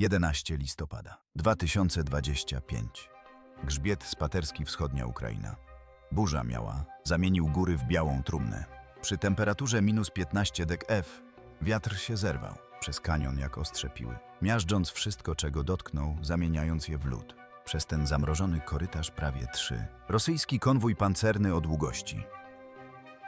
11 listopada 2025. Grzbiet Spaterski, wschodnia Ukraina. Burza miała, zamienił góry w białą trumnę. Przy temperaturze minus 15 dek F wiatr się zerwał, przez kanion jak ostrze piły, miażdżąc wszystko, czego dotknął, zamieniając je w lód. Przez ten zamrożony korytarz prawie trzy. Rosyjski konwój pancerny o długości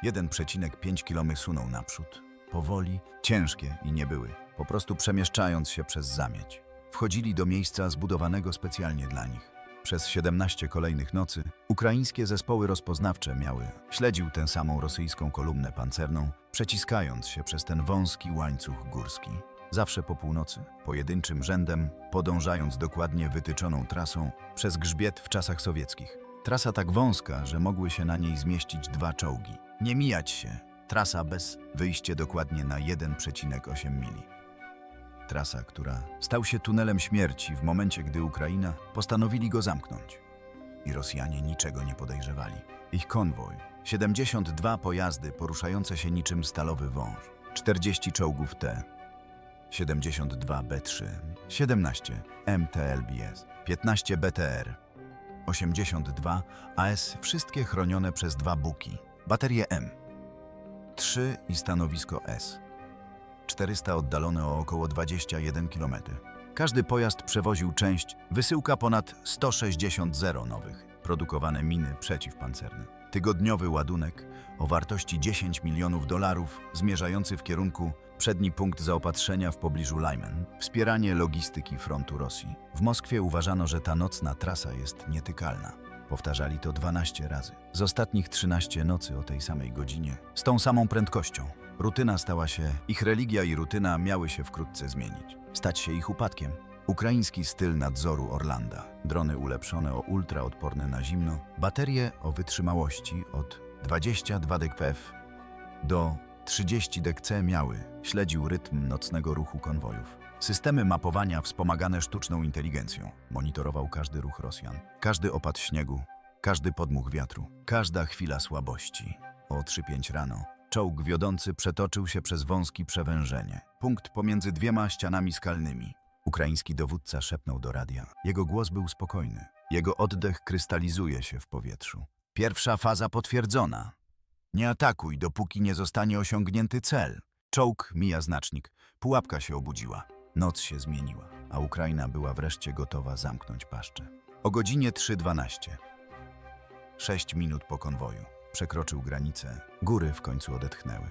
1,5 km sunął naprzód. Powoli, ciężkie i nie były, po prostu przemieszczając się przez zamieć. Wchodzili do miejsca zbudowanego specjalnie dla nich. Przez 17 kolejnych nocy ukraińskie zespoły rozpoznawcze miały śledził tę samą rosyjską kolumnę pancerną, przeciskając się przez ten wąski łańcuch górski. Zawsze po północy, pojedynczym rzędem, podążając dokładnie wytyczoną trasą przez grzbiet w czasach sowieckich. Trasa tak wąska, że mogły się na niej zmieścić dwa czołgi. Nie mijać się. Trasa bez wyjście dokładnie na 1,8 mili. Trasa, która stał się tunelem śmierci w momencie, gdy Ukraina postanowili go zamknąć. I Rosjanie niczego nie podejrzewali. Ich konwoj, 72 pojazdy poruszające się niczym stalowy wąż, 40 czołgów T, 72 B3, 17 MTLBS, 15 BTR, 82 AS, wszystkie chronione przez dwa buki, baterie M, 3 i stanowisko S. 400 oddalone o około 21 km. Każdy pojazd przewoził część, wysyłka ponad 160 zero nowych, produkowane miny przeciwpancerne. Tygodniowy ładunek o wartości 10 milionów dolarów, zmierzający w kierunku przedni punkt zaopatrzenia w pobliżu Lyman, wspieranie logistyki frontu Rosji. W Moskwie uważano, że ta nocna trasa jest nietykalna. Powtarzali to 12 razy. Z ostatnich 13 nocy o tej samej godzinie, z tą samą prędkością. Rutyna stała się, ich religia i rutyna miały się wkrótce zmienić. Stać się ich upadkiem. Ukraiński styl nadzoru Orlanda, drony ulepszone o ultraodporne na zimno, baterie o wytrzymałości od 22 dkf do 30 dkc miały, śledził rytm nocnego ruchu konwojów. Systemy mapowania wspomagane sztuczną inteligencją. Monitorował każdy ruch Rosjan, każdy opad śniegu, każdy podmuch wiatru, każda chwila słabości. O 3-5 rano czołg wiodący przetoczył się przez wąski przewężenie. Punkt pomiędzy dwiema ścianami skalnymi. Ukraiński dowódca szepnął do radia. Jego głos był spokojny. Jego oddech krystalizuje się w powietrzu. Pierwsza faza potwierdzona. Nie atakuj, dopóki nie zostanie osiągnięty cel. Czołg mija znacznik. Pułapka się obudziła. Noc się zmieniła, a Ukraina była wreszcie gotowa zamknąć paszczę. O godzinie 3.12. Sześć minut po konwoju. Przekroczył granicę. Góry w końcu odetchnęły.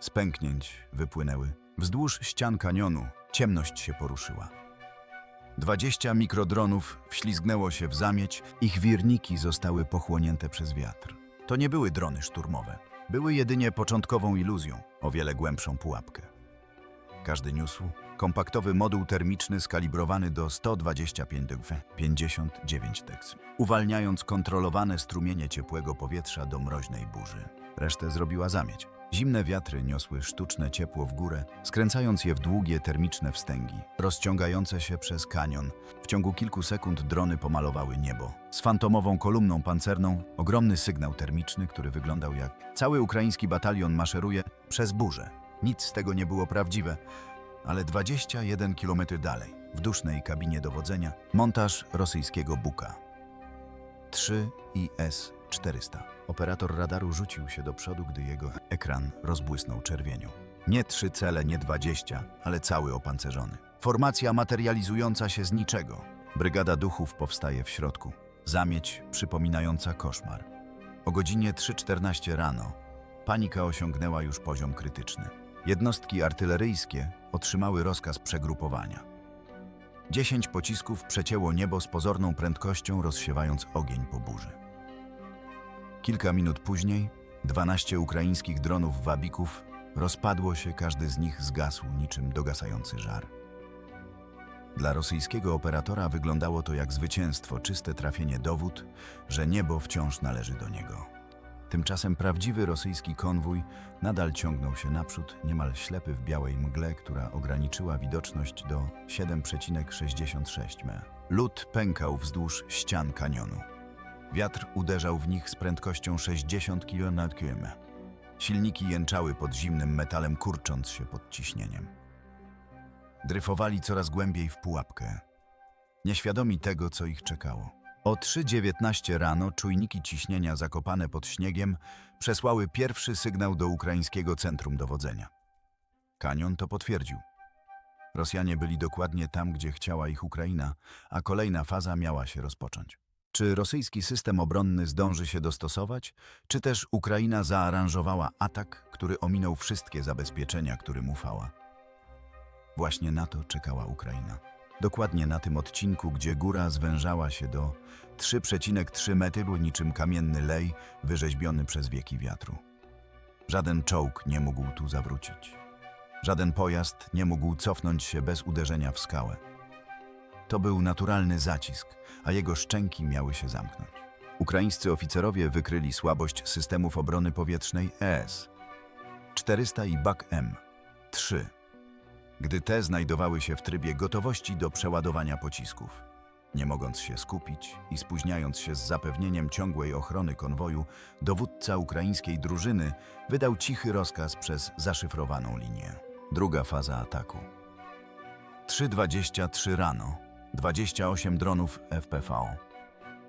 Z pęknięć wypłynęły. Wzdłuż ścian kanionu ciemność się poruszyła. Dwadzieścia mikrodronów wślizgnęło się w zamieć, ich wirniki zostały pochłonięte przez wiatr. To nie były drony szturmowe. Były jedynie początkową iluzją, o wiele głębszą pułapkę. Każdy niósł kompaktowy moduł termiczny skalibrowany do 125 degf 59 tekst, uwalniając kontrolowane strumienie ciepłego powietrza do mroźnej burzy. Resztę zrobiła zamieć. Zimne wiatry niosły sztuczne ciepło w górę, skręcając je w długie termiczne wstęgi, rozciągające się przez kanion. W ciągu kilku sekund drony pomalowały niebo. Z fantomową kolumną pancerną ogromny sygnał termiczny, który wyglądał jak cały ukraiński batalion maszeruje przez burzę. Nic z tego nie było prawdziwe, ale 21 km dalej, w dusznej kabinie dowodzenia, montaż rosyjskiego Buka. 3 IS 400. Operator radaru rzucił się do przodu, gdy jego ekran rozbłysnął czerwienią. Nie trzy cele, nie 20, ale cały opancerzony. Formacja materializująca się z niczego. Brygada duchów powstaje w środku. Zamieć przypominająca koszmar. O godzinie 3.14 rano panika osiągnęła już poziom krytyczny. Jednostki artyleryjskie otrzymały rozkaz przegrupowania. Dziesięć pocisków przecięło niebo z pozorną prędkością, rozsiewając ogień po burzy. Kilka minut później 12 ukraińskich dronów wabików rozpadło się, każdy z nich zgasł niczym dogasający żar. Dla rosyjskiego operatora wyglądało to jak zwycięstwo, czyste trafienie dowód, że niebo wciąż należy do niego. Tymczasem prawdziwy rosyjski konwój nadal ciągnął się naprzód, niemal ślepy w białej mgle, która ograniczyła widoczność do 7,66 m. Lód pękał wzdłuż ścian kanionu. Wiatr uderzał w nich z prędkością 60 km godzinę. Silniki jęczały pod zimnym metalem, kurcząc się pod ciśnieniem. Dryfowali coraz głębiej w pułapkę. Nieświadomi tego, co ich czekało. O 3.19 rano czujniki ciśnienia zakopane pod śniegiem przesłały pierwszy sygnał do ukraińskiego centrum dowodzenia. Kanion to potwierdził. Rosjanie byli dokładnie tam, gdzie chciała ich Ukraina, a kolejna faza miała się rozpocząć. Czy rosyjski system obronny zdąży się dostosować, czy też Ukraina zaaranżowała atak, który ominął wszystkie zabezpieczenia, którym ufała? Właśnie na to czekała Ukraina. Dokładnie na tym odcinku, gdzie góra zwężała się do 3,3 metru niczym kamienny lej wyrzeźbiony przez wieki wiatru. Żaden czołg nie mógł tu zawrócić. Żaden pojazd nie mógł cofnąć się bez uderzenia w skałę. To był naturalny zacisk, a jego szczęki miały się zamknąć. Ukraińscy oficerowie wykryli słabość systemów obrony powietrznej ES 400 i BAK-M 3 gdy te znajdowały się w trybie gotowości do przeładowania pocisków. Nie mogąc się skupić i spóźniając się z zapewnieniem ciągłej ochrony konwoju, dowódca ukraińskiej drużyny wydał cichy rozkaz przez zaszyfrowaną linię. Druga faza ataku. 3.23 rano. 28 dronów FPV.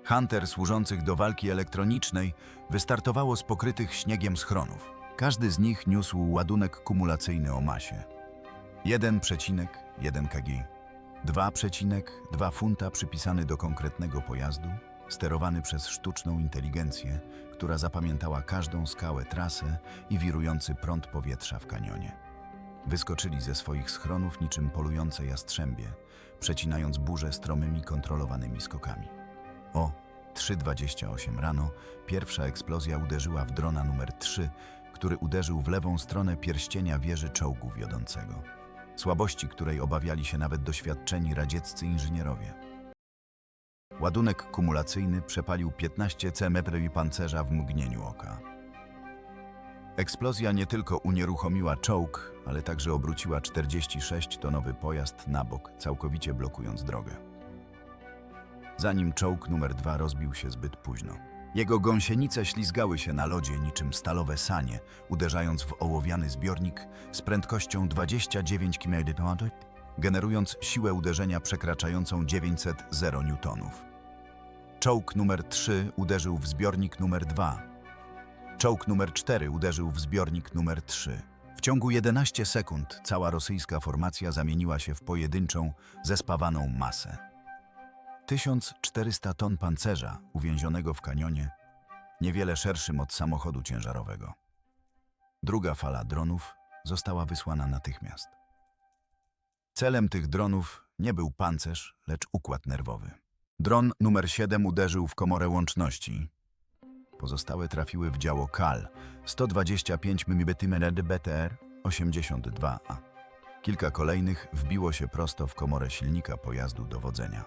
Hunter służących do walki elektronicznej wystartowało z pokrytych śniegiem schronów. Każdy z nich niósł ładunek kumulacyjny o masie 1,1 kg, 2,2 funta przypisany do konkretnego pojazdu, sterowany przez sztuczną inteligencję, która zapamiętała każdą skałę, trasę i wirujący prąd powietrza w kanionie. Wyskoczyli ze swoich schronów niczym polujące jastrzębie, przecinając burzę stromymi, kontrolowanymi skokami. O 3.28 rano pierwsza eksplozja uderzyła w drona numer 3, który uderzył w lewą stronę pierścienia wieży czołgu wiodącego. Słabości, której obawiali się nawet doświadczeni radzieccy inżynierowie. Ładunek kumulacyjny przepalił 15 cm pancerza w mgnieniu oka. Eksplozja nie tylko unieruchomiła czołg, ale także obróciła 46-tonowy pojazd na bok, całkowicie blokując drogę. Zanim czołg numer 2 rozbił się zbyt późno. Jego gąsienice ślizgały się na lodzie niczym stalowe sanie, uderzając w ołowiany zbiornik z prędkością 29 km, generując siłę uderzenia przekraczającą 900 newtonów. Czołg numer 3 uderzył w zbiornik numer 2. Czołg numer 4 uderzył w zbiornik numer 3. W ciągu 11 sekund cała rosyjska formacja zamieniła się w pojedynczą, zespawaną masę. 1400 ton pancerza uwięzionego w kanionie, niewiele szerszym od samochodu ciężarowego. Druga fala dronów została wysłana natychmiast. Celem tych dronów nie był pancerz, lecz układ nerwowy. Dron numer 7 uderzył w komorę łączności. Pozostałe trafiły w działo KAL 125 mm BTR 82A. Kilka kolejnych wbiło się prosto w komorę silnika pojazdu dowodzenia.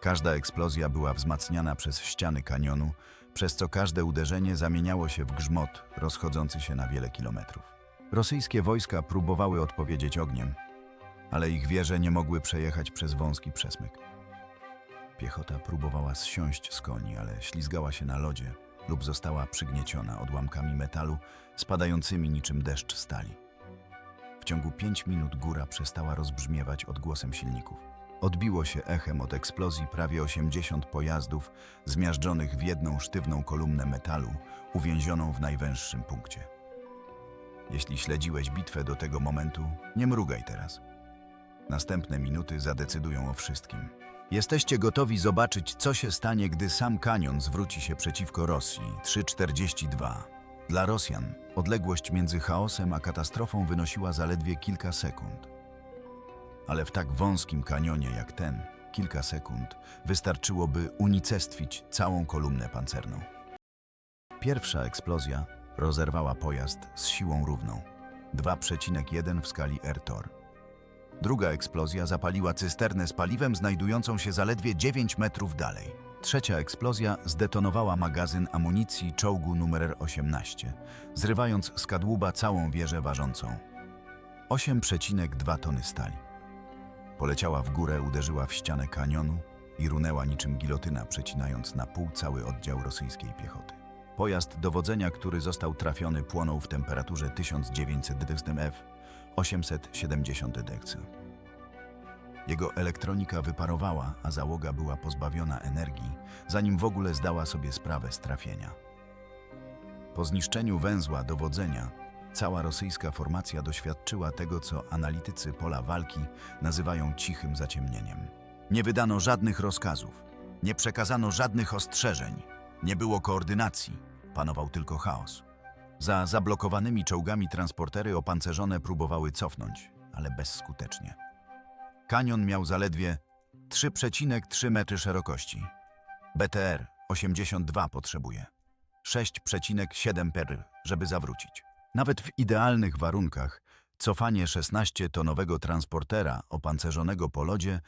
Każda eksplozja była wzmacniana przez ściany kanionu, przez co każde uderzenie zamieniało się w grzmot rozchodzący się na wiele kilometrów. Rosyjskie wojska próbowały odpowiedzieć ogniem, ale ich wieże nie mogły przejechać przez wąski przesmyk. Piechota próbowała zsiąść z koni, ale ślizgała się na lodzie lub została przygnieciona odłamkami metalu spadającymi niczym deszcz stali. W ciągu pięć minut góra przestała rozbrzmiewać odgłosem silników. Odbiło się echem od eksplozji prawie 80 pojazdów zmiażdżonych w jedną sztywną kolumnę metalu, uwięzioną w najwęższym punkcie. Jeśli śledziłeś bitwę do tego momentu, nie mrugaj teraz. Następne minuty zadecydują o wszystkim. Jesteście gotowi zobaczyć, co się stanie, gdy sam kanion zwróci się przeciwko Rosji 3.42. Dla Rosjan odległość między chaosem a katastrofą wynosiła zaledwie kilka sekund. Ale w tak wąskim kanionie jak ten, kilka sekund wystarczyłoby unicestwić całą kolumnę pancerną. Pierwsza eksplozja rozerwała pojazd z siłą równą 2,1 w skali Ertor. Druga eksplozja zapaliła cysternę z paliwem znajdującą się zaledwie 9 metrów dalej. Trzecia eksplozja zdetonowała magazyn amunicji czołgu numer 18, zrywając z kadłuba całą wieżę ważącą 8,2 tony stali. Poleciała w górę, uderzyła w ścianę kanionu i runęła niczym gilotyna, przecinając na pół cały oddział rosyjskiej piechoty. Pojazd dowodzenia, który został trafiony, płonął w temperaturze 1900 F 870 degcy. Jego elektronika wyparowała, a załoga była pozbawiona energii, zanim w ogóle zdała sobie sprawę z trafienia. Po zniszczeniu węzła dowodzenia, cała rosyjska formacja doświadczyła tego, co analitycy pola walki nazywają cichym zaciemnieniem. Nie wydano żadnych rozkazów, nie przekazano żadnych ostrzeżeń, nie było koordynacji, panował tylko chaos. Za zablokowanymi czołgami transportery opancerzone próbowały cofnąć, ale bezskutecznie. Kanion miał zaledwie 3,3 metry szerokości. BTR 82 potrzebuje. 6,7 per, żeby zawrócić. Nawet w idealnych warunkach cofanie 16-tonowego transportera opancerzonego po lodzie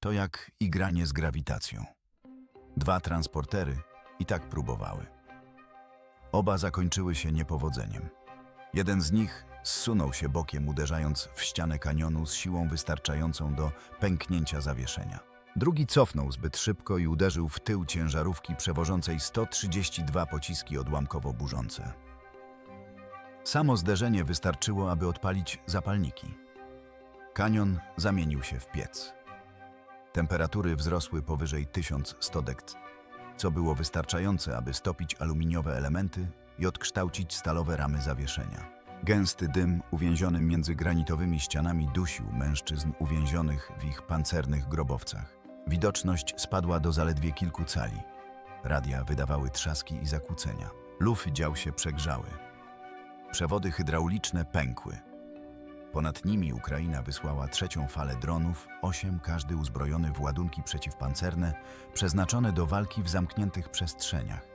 to jak igranie z grawitacją. Dwa transportery i tak próbowały. Oba zakończyły się niepowodzeniem. Jeden z nich zsunął się bokiem, uderzając w ścianę kanionu z siłą wystarczającą do pęknięcia zawieszenia. Drugi cofnął zbyt szybko i uderzył w tył ciężarówki przewożącej 132 pociski odłamkowo burzące. Samo zderzenie wystarczyło, aby odpalić zapalniki. Kanion zamienił się w piec. Temperatury wzrosły powyżej 1100 dekt, co było wystarczające, aby stopić aluminiowe elementy i odkształcić stalowe ramy zawieszenia. Gęsty dym uwięziony między granitowymi ścianami dusił mężczyzn uwięzionych w ich pancernych grobowcach. Widoczność spadła do zaledwie kilku cali. Radia wydawały trzaski i zakłócenia. Lufy dział się przegrzały. Przewody hydrauliczne pękły. Ponad nimi Ukraina wysłała trzecią falę dronów, osiem każdy uzbrojony w ładunki przeciwpancerne, przeznaczone do walki w zamkniętych przestrzeniach.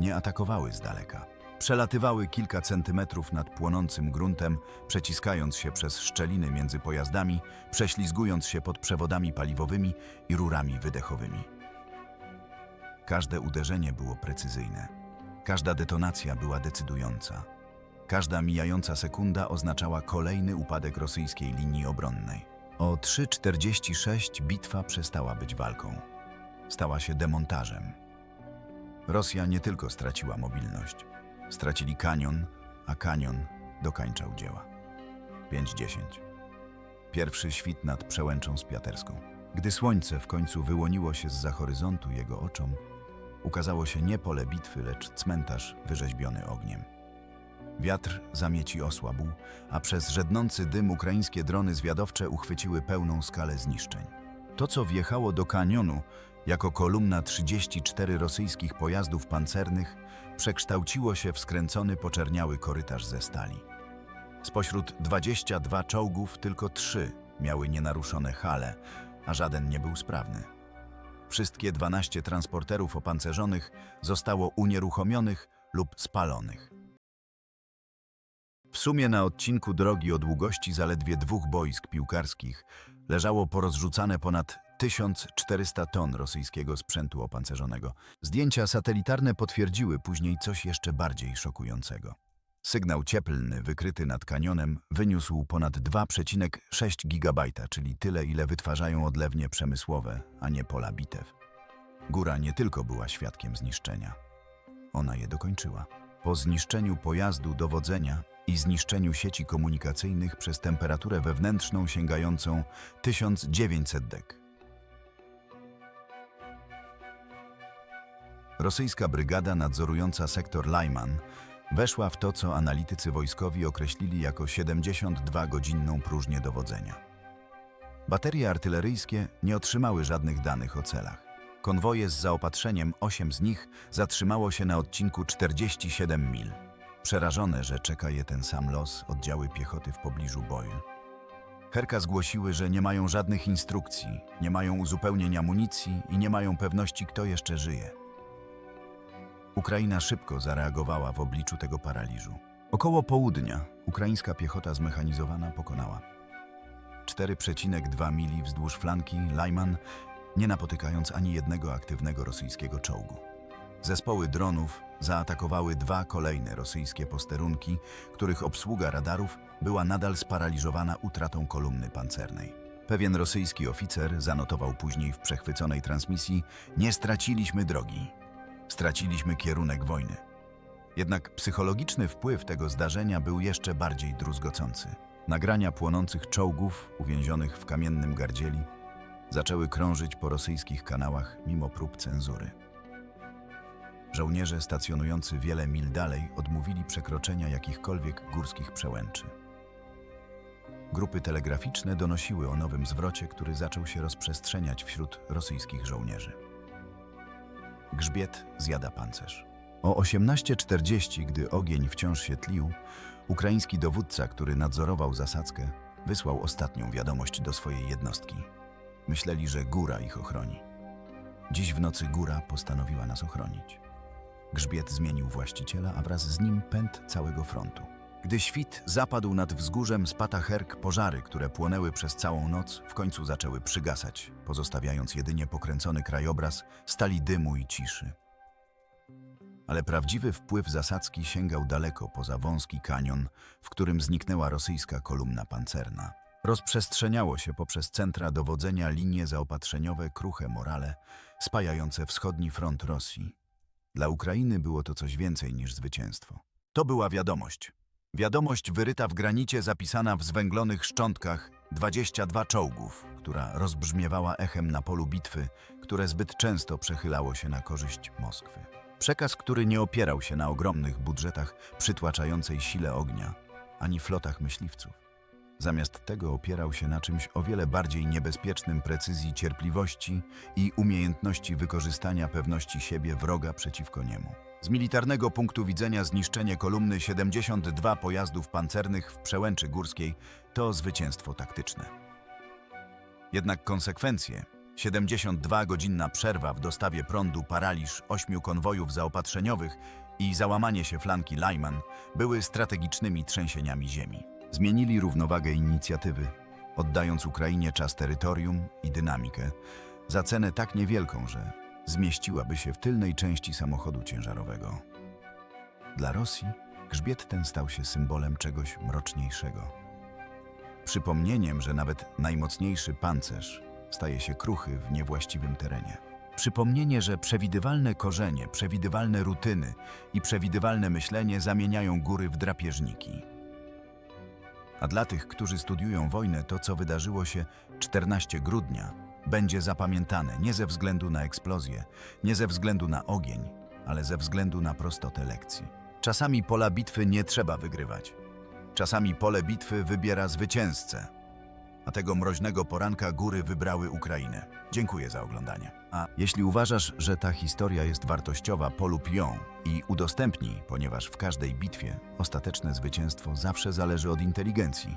Nie atakowały z daleka. Przelatywały kilka centymetrów nad płonącym gruntem, przeciskając się przez szczeliny między pojazdami, prześlizgując się pod przewodami paliwowymi i rurami wydechowymi. Każde uderzenie było precyzyjne. Każda detonacja była decydująca. Każda mijająca sekunda oznaczała kolejny upadek rosyjskiej linii obronnej. O 3.46 bitwa przestała być walką. Stała się demontażem. Rosja nie tylko straciła mobilność. Stracili kanion, a kanion dokańczał dzieła. 5.10. Pierwszy świt nad przełęczą spiaterską. Gdy słońce w końcu wyłoniło się z horyzontu jego oczom, ukazało się nie pole bitwy, lecz cmentarz wyrzeźbiony ogniem. Wiatr zamieci osłabł, a przez żednący dym ukraińskie drony zwiadowcze uchwyciły pełną skalę zniszczeń. To, co wjechało do kanionu jako kolumna 34 rosyjskich pojazdów pancernych, przekształciło się w skręcony poczerniały korytarz ze stali. Spośród 22 czołgów tylko trzy miały nienaruszone hale, a żaden nie był sprawny. Wszystkie 12 transporterów opancerzonych zostało unieruchomionych lub spalonych. W sumie na odcinku drogi o długości zaledwie dwóch boisk piłkarskich leżało porozrzucane ponad 1400 ton rosyjskiego sprzętu opancerzonego. Zdjęcia satelitarne potwierdziły później coś jeszcze bardziej szokującego. Sygnał cieplny wykryty nad kanionem wyniósł ponad 2,6 gigabajta, czyli tyle, ile wytwarzają odlewnie przemysłowe, a nie pola bitew. Góra nie tylko była świadkiem zniszczenia. Ona je dokończyła. Po zniszczeniu pojazdu dowodzenia i zniszczeniu sieci komunikacyjnych przez temperaturę wewnętrzną sięgającą 1900 dek. Rosyjska brygada nadzorująca sektor Lajman weszła w to, co analitycy wojskowi określili jako 72-godzinną próżnię dowodzenia. Baterie artyleryjskie nie otrzymały żadnych danych o celach. Konwoje z zaopatrzeniem, 8 z nich, zatrzymało się na odcinku 47 mil. Przerażone, że czeka je ten sam los, oddziały piechoty w pobliżu Boyle. Herka zgłosiły, że nie mają żadnych instrukcji, nie mają uzupełnień amunicji i nie mają pewności, kto jeszcze żyje. Ukraina szybko zareagowała w obliczu tego paraliżu. Około południa ukraińska piechota zmechanizowana pokonała 4,2 mili wzdłuż flanki Lajman, nie napotykając ani jednego aktywnego rosyjskiego czołgu. Zespoły dronów zaatakowały dwa kolejne rosyjskie posterunki, których obsługa radarów była nadal sparaliżowana utratą kolumny pancernej. Pewien rosyjski oficer zanotował później w przechwyconej transmisji: Nie straciliśmy drogi, straciliśmy kierunek wojny. Jednak psychologiczny wpływ tego zdarzenia był jeszcze bardziej druzgocący. Nagrania płonących czołgów uwięzionych w kamiennym gardzieli zaczęły krążyć po rosyjskich kanałach mimo prób cenzury. Żołnierze stacjonujący wiele mil dalej odmówili przekroczenia jakichkolwiek górskich przełęczy. Grupy telegraficzne donosiły o nowym zwrocie, który zaczął się rozprzestrzeniać wśród rosyjskich żołnierzy. Grzbiet zjada pancerz. O 18.40, gdy ogień wciąż się tlił, ukraiński dowódca, który nadzorował zasadzkę, wysłał ostatnią wiadomość do swojej jednostki. Myśleli, że góra ich ochroni. Dziś w nocy góra postanowiła nas ochronić. Grzbiet zmienił właściciela, a wraz z nim pęd całego frontu. Gdy świt zapadł nad wzgórzem Spataherk, pożary, które płonęły przez całą noc, w końcu zaczęły przygasać, pozostawiając jedynie pokręcony krajobraz stali dymu i ciszy. Ale prawdziwy wpływ zasadzki sięgał daleko poza wąski kanion, w którym zniknęła rosyjska kolumna pancerna. Rozprzestrzeniało się poprzez centra dowodzenia linie zaopatrzeniowe Kruche Morale, spajające wschodni front Rosji. Dla Ukrainy było to coś więcej niż zwycięstwo. To była wiadomość. Wiadomość wyryta w granicie, zapisana w zwęglonych szczątkach 22 czołgów, która rozbrzmiewała echem na polu bitwy, które zbyt często przechylało się na korzyść Moskwy. Przekaz, który nie opierał się na ogromnych budżetach przytłaczającej sile ognia, ani flotach myśliwców. Zamiast tego opierał się na czymś o wiele bardziej niebezpiecznym precyzji cierpliwości i umiejętności wykorzystania pewności siebie wroga przeciwko niemu. Z militarnego punktu widzenia zniszczenie kolumny 72 pojazdów pancernych w przełęczy górskiej to zwycięstwo taktyczne. Jednak konsekwencje 72-godzinna przerwa w dostawie prądu, paraliż ośmiu konwojów zaopatrzeniowych i załamanie się flanki Lajman były strategicznymi trzęsieniami ziemi. Zmienili równowagę inicjatywy, oddając Ukrainie czas terytorium i dynamikę za cenę tak niewielką, że zmieściłaby się w tylnej części samochodu ciężarowego. Dla Rosji grzbiet ten stał się symbolem czegoś mroczniejszego. Przypomnieniem, że nawet najmocniejszy pancerz staje się kruchy w niewłaściwym terenie. Przypomnienie, że przewidywalne korzenie, przewidywalne rutyny i przewidywalne myślenie zamieniają góry w drapieżniki. A dla tych, którzy studiują wojnę, to co wydarzyło się 14 grudnia będzie zapamiętane nie ze względu na eksplozję, nie ze względu na ogień, ale ze względu na prostotę lekcji. Czasami pola bitwy nie trzeba wygrywać. Czasami pole bitwy wybiera zwycięzcę. A tego mroźnego poranka góry wybrały Ukrainę. Dziękuję za oglądanie. A jeśli uważasz, że ta historia jest wartościowa, polub ją i udostępnij, ponieważ w każdej bitwie ostateczne zwycięstwo zawsze zależy od inteligencji.